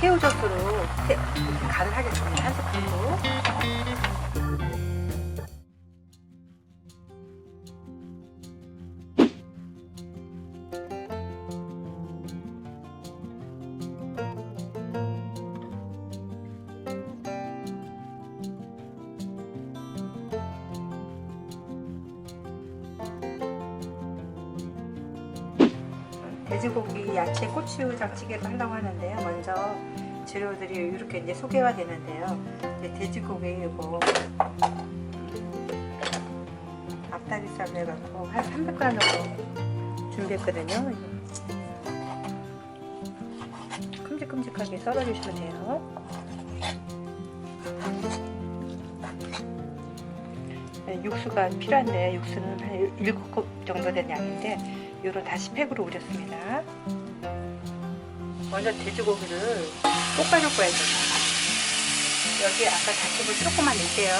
새우젓으로 간을 하겠습니다. 한 스푼으로. 돼지고기 야채 고추장찌개를 하려고 하는데요. 먼저 재료들이 이렇게 이제 소개가 되는데요. 이제 돼지고기 이거 앞다리살로 해갖고 한 300g 정도 준비했거든요. 큼직큼직하게 썰어주시면 돼요. 네, 육수가 필요한데 육수는 한 7컵 정도 된 양인데 요로 다시 팩으로 우렸습니다. 먼저 돼지고기를 볶아줄 거예요. 여기 아까 다시을 조금만 넣을게요.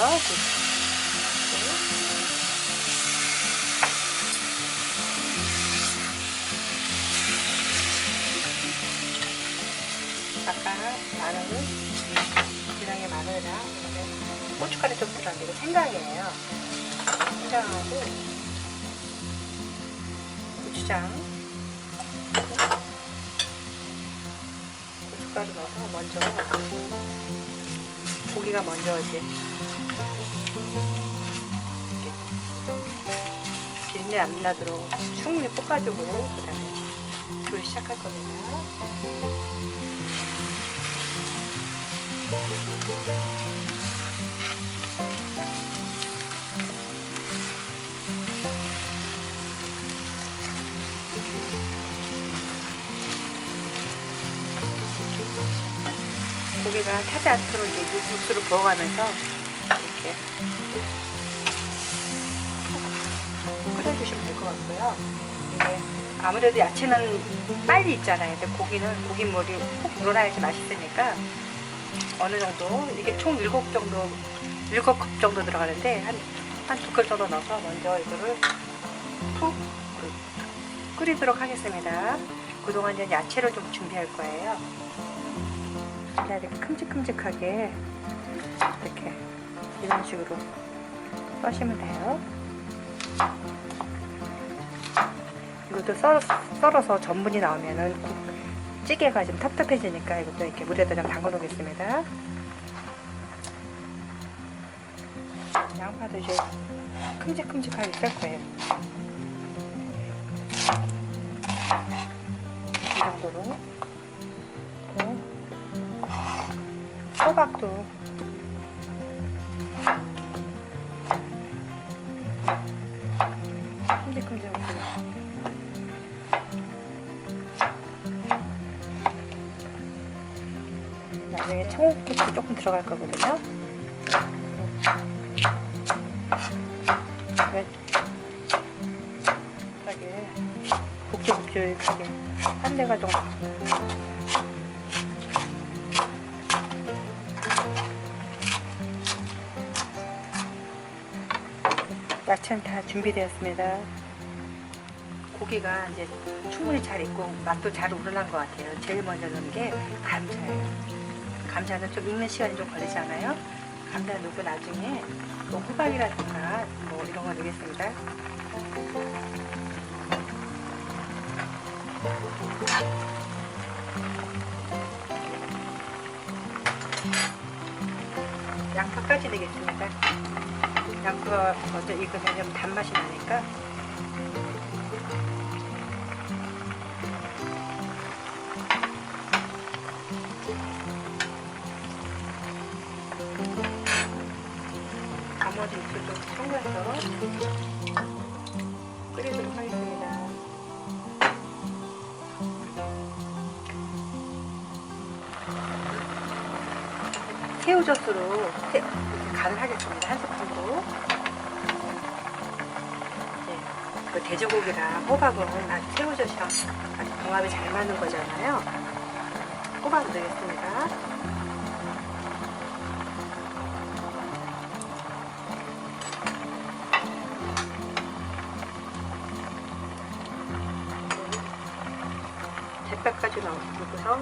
아까 마늘을 기량의 마늘이랑 고춧가루 좀 들어갔는데 이거 생강이에요. 생강하고 고추장. 고춧가루 넣어서 먼저 고기가 먼저 이제 이렇게 비린내 안 나도록 충분히 볶아주고 그 다음에 불 시작할 거거든요 고기가 타지 않도록 이제 육수를 부어가면서 이렇게 끓여주시면 될 것 같고요. 이게 아무래도 야채는 빨리 익잖아요. 근데 고기는 고기물이 푹 우러나야지 맛있으니까 어느 정도 이게 총7 정도 7컵 정도 들어가는데 한한두 컵 정도 넣어서 먼저 이거를 푹 끓이도록 하겠습니다. 그동안 이제 야채를 좀 준비할 거예요. 자, 이렇게 큼직큼직하게 이렇게 이런 식으로 써시면 돼요. 이것도 썰, 썰어서 전분이 나오면은 국- 찌개가 좀 텁텁해지니까 이것도 이렇게 물에다 좀 담가 놓겠습니다. 양파도 이제 큼직큼직하게 썰 거예요. 이 정도로. 호박도. 큼직큼직하게 나중에 청국도 조금 들어갈 거거든요. 이렇게 굵직굵직하게 한 대가 정도 야채는 다 준비되었습니다. 고기가 이제 충분히 잘 익고 맛도 잘 우러난 것 같아요. 제일 먼저 넣은 게 감자예요. 감자는 좀 익는 시간이 좀 걸리잖아요. 감자 넣고 나중에 뭐 호박이라든가 뭐 이런 거 넣겠습니다. 양파까지 넣겠습니다. 양파 먼저 익으면 좀 단맛이 나니까 나머지 육수도 첨가해서 끓이도록 하겠습니다. 새우젓으로 새- 간을 하겠습니다. 한 스푼으로. 네, 그 돼지고기랑 호박은 아주 새우젓이랑 아주 궁합이 잘 맞는 거잖아요. 호박 넣겠습니다. 대파까지 넣고서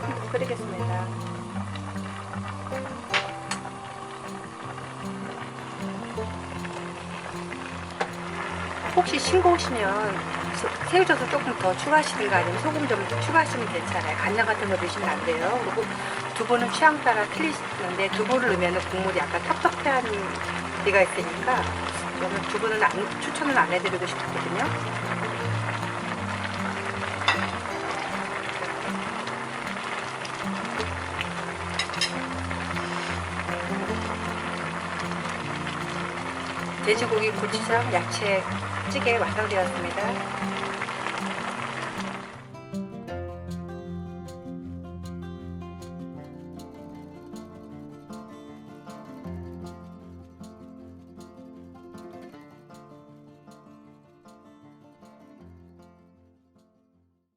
더 끓이겠습니다. 혹시 싱거우시면 소- 새우젓을 조금 더 추가하시든가 아니면 소금 좀 추가하시면 괜찮아요. 간장 같은 거 넣으시면 안 돼요. 그리고 두부는 취향 따라 틀리시는데 두부를 넣으면 국물이 약간 텁텁해한 데가 있으니까 저는 두부는 안, 추천을 안 해드리고 싶거든요. 돼지고기 고추장 야채 찌개 완성되었습니다.